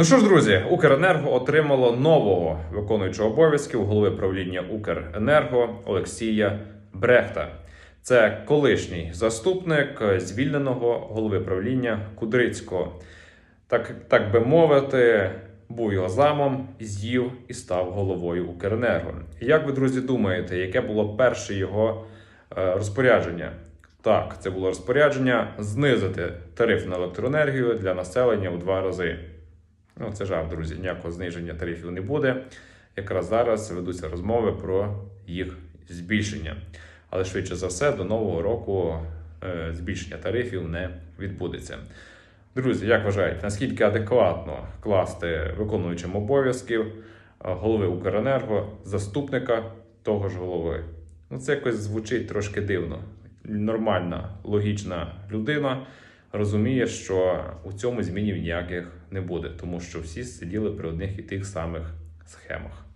Ну що ж, друзі, Укренерго отримало нового виконуючого обов'язків голови правління Укренерго Олексія Брехта. Це колишній заступник е, звільненого голови правління Кудрицького. Так, так би мовити, був його замом, з'їв і став головою Укренерго. Як ви, друзі, думаєте, яке було перше його е, розпорядження? Так, це було розпорядження знизити тариф на електроенергію для населення у два рази. Ну, це жарт, друзі. Ніякого зниження тарифів не буде. Якраз зараз ведуться розмови про їх збільшення. Але швидше за все, до нового року е, збільшення тарифів не відбудеться. Друзі, як вважаєте, наскільки адекватно класти виконуючим обов'язків е, голови Укренерго, заступника того ж голови? Ну, це якось звучить трошки дивно. Нормальна, логічна людина розуміє, що у цьому змінів ніяких не буде, тому що всі сиділи при одних і тих самих схемах.